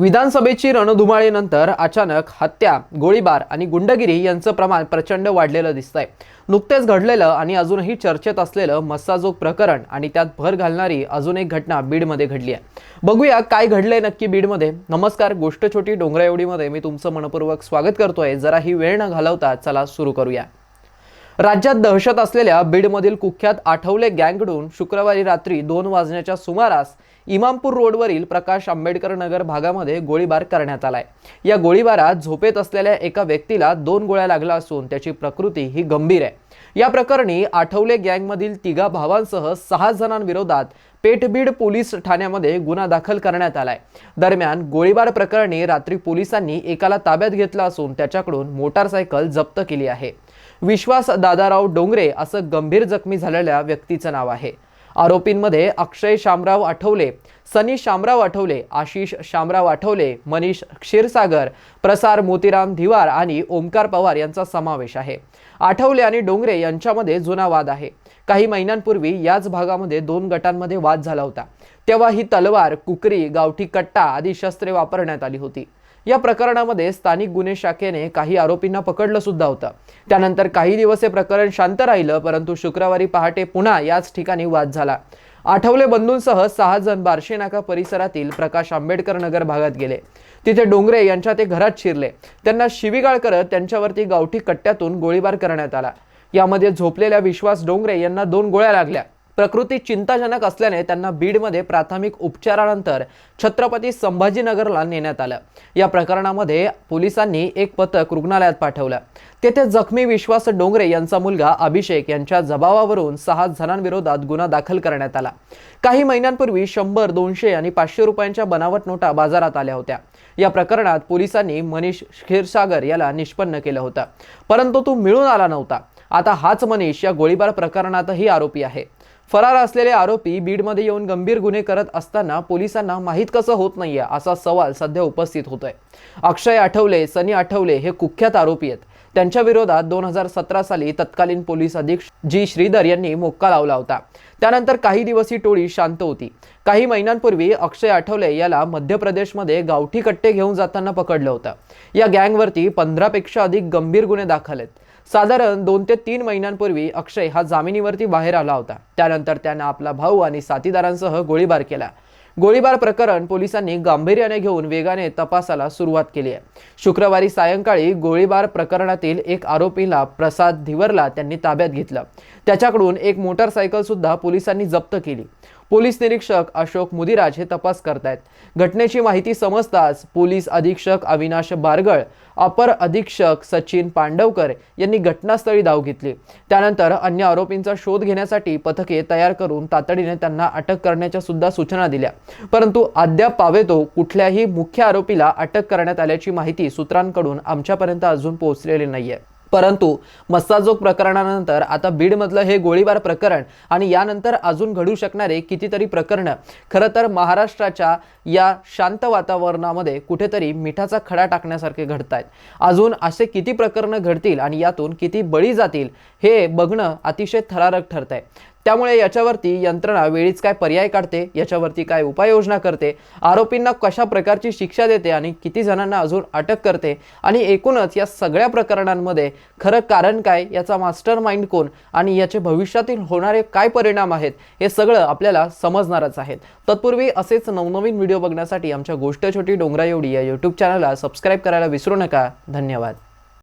विधानसभेची रणधुमाळीनंतर अचानक हत्या गोळीबार आणि गुंडगिरी यांचं प्रमाण प्रचंड वाढलेलं दिसतंय. नुकतेच घडलेलं आणि अजूनही चर्चेत असलेलं मस्साजोग प्रकरण आणि त्यात भर घालणारी अजून एक घटना बीडमध्ये घडली आहे. बघूया काय घडलंय नक्की बीडमध्ये. नमस्कार गोष्ट छोटी डोंगरा एवढीमध्ये मी तुमचं मनपूर्वक स्वागत करतोय. जरा ही वेळ न घालवता चला सुरू करूया. राज्यात दहशत असलेल्या बीडमधील कुख्यात आठवले गँगकडून शुक्रवारी रात्री दोन वाजण्याच्या सुमारास इमामपूर रोडवरील प्रकाश आंबेडकर नगर भागामध्ये गोळीबार करण्यात आलाय. या गोळीबारात झोपेत असलेल्या एका व्यक्तीला दोन गोळ्या लागला असून त्याची प्रकृती ही गंभीर आहे. या प्रकरणी आठवले गँगमधील तिघा भावांसह सहा जणांविरोधात पेठबीड पोलीस ठाण्यामध्ये गुन्हा दाखल करण्यात आलाय. दरम्यान गोळीबार प्रकरणी रात्री पोलिसांनी एकाला ताब्यात घेतलं असून त्याच्याकडून मोटारसायकल जप्त केली आहे. विश्वास दादाराव डोंगरे असं गंभीर जखमी झालेल्या व्यक्तीचं नाव आहे. आरोपींमध्ये अक्षय शामराव आठवले सनी शामराव आठवले आशिष शामराव आठवले मनीष क्षीरसागर प्रसार मोतीराम धिवार आणि ओमकार पवार यांचा समावेश आहे. आठवले आणि डोंगरे यांच्यामध्ये जुना वाद आहे. काही महिन्यांपूर्वी याच भागामध्ये दोन गटांमध्ये वाद झाला होता. तेव्हा ही तलवार कुकरी गावठी कट्टा आदी शस्त्रे वापरण्यात आली होती. या प्रकरणामध्ये स्थानिक गुन्हे शाखेने काही आरोपींना पकडलं सुद्धा होतं. त्यानंतर काही दिवस हे प्रकरण शांत राहिलं परंतु शुक्रवारी पहाटे पुन्हा याच ठिकाणी वाद झाला. आठवले बंधूंसह सहा जण बार्शी नाका परिसरातील प्रकाश आंबेडकर नगर भागात गेले. तिथे डोंगरे यांच्या ते घरात शिरले. त्यांना शिवीगाळ करत त्यांच्यावरती गावठी कट्ट्यातून गोळीबार करण्यात आला. यामध्ये झोपलेल्या विश्वास डोंगरे यांना दोन गोळ्या लागल्या. प्रकृती चिंताजनक असल्याने त्यांना बीडमध्ये प्राथमिक उपचारानंतर छत्रपती संभाजीनगरला नेण्यात आलं. या प्रकरणामध्ये पोलिसांनी एक पथक रुग्णालयात पाठवलं. तेथे जखमी विश्वास डोंगरे यांचा मुलगा अभिषेक यांच्या जबावावरून सहा जणांविरोधात गुन्हा दाखल करण्यात आला. काही महिन्यांपूर्वी शंभर दोनशे आणि पाचशे रुपयांच्या बनावट नोटा बाजारात आल्या होत्या. या प्रकरणात पोलिसांनी मनीष क्षीरसागर याला निष्पन्न केलं होतं. परंतु तो मिळून आला नव्हता. आता हाच मनीष या गोळीबार प्रकरणातही आरोपी आहे. फरार असलेले आरोपी बीडमध्ये येऊन गंभीर गुन्हे करत असताना पोलिसांना माहीत कसं होत नाहीये असा सवाल सध्या उपस्थित होतोय. अक्षय आठवले सनी आठवले हे कुख्यात आरोपी आहेत. त्यांच्या विरोधात दोन हजार सतरा साली तत्कालीन पोलीस अधीक्षक जी. श्रीधर यांनी मोक्का लावला होता. त्यानंतर काही दिवस ही टोळी शांत होती. काही महिन्यांपूर्वी अक्षय आठवले याला मध्य प्रदेशमध्ये गावठी कट्टे घेऊन जाताना पकडलं होतं. या गँगवरती पंधरापेक्षा अधिक गंभीर गुन्हे दाखल आहेत. साधारण दोन ते तीन महिन्यांपूर्वी अक्षय हा जामिनीवरती बाहेर आला होता. त्यानंतर त्यानं आपला भाऊ आणि साथीदारांसह गोळीबार केला. गोळीबार प्रकरण पोलिसांनी गांभीर्याने घेऊन वेगाने तपासाला सुरुवात केली आहे. शुक्रवारी सायंकाळी गोळीबार प्रकरणातील एक आरोपीला प्रसाद धिवरला त्यांनी ताब्यात घेतलं. त्याच्याकडून एक मोटारसायकल सुद्धा पोलिसांनी जप्त केली. पोलीस निरीक्षक अशोक मुदिराज हे तपास करतायत. घटनेची माहिती समजताच पोलीस अधीक्षक अविनाश बारगळ अपर अधीक्षक सचिन पांडवकर यांनी घटनास्थळी धाव घेतली. त्यानंतर अन्य आरोपींचा शोध घेण्यासाठी पथके तयार करून तातडीने त्यांना अटक करण्याच्या सुद्धा सूचना दिल्या. परंतु अद्याप पावेतो कुठल्याही मुख्य आरोपीला अटक करण्यात आल्याची माहिती सूत्रांकडून आमच्यापर्यंत अजून पोहोचलेली नाहीये. परंतु मस्साजोग प्रकरणानंतर आता बीडमधलं हे गोळीबार प्रकरण आणि यानंतर अजून घडू शकणारे कितीतरी प्रकरणं. खरं तर महाराष्ट्राच्या या शांत वातावरणामध्ये कुठेतरी मिठाचा खडा टाकण्यासारखे घडत आहेत अजून असे किती प्रकरणं घडतील आणि यातून किती बळी जातील हे बघणं अतिशय थरारक ठरत आहे त्यामुळे याच्यावरती यंत्रणा वेळीच काय पर्याय काढते याच्यावरती काय उपाययोजना करते आरोपींना कशा प्रकारची शिक्षा देते आणि किती जणांना अजून अटक करते आणि एकूणच या सगळ्या प्रकरणांमध्ये खरं कारण काय याचा मास्टर माइंड कोण आणि याचे भविष्यातील होणारे काय परिणाम आहेत हे सगळं आपल्याला समजणारच आहेत. तत्पूर्वी असेच नवनवीन व्हिडिओ बघण्यासाठी आमच्या गोष्ट छोटी डोंगरा एवढी या यूट्यूब चॅनलला सबस्क्राईब करायला विसरू नका. धन्यवाद.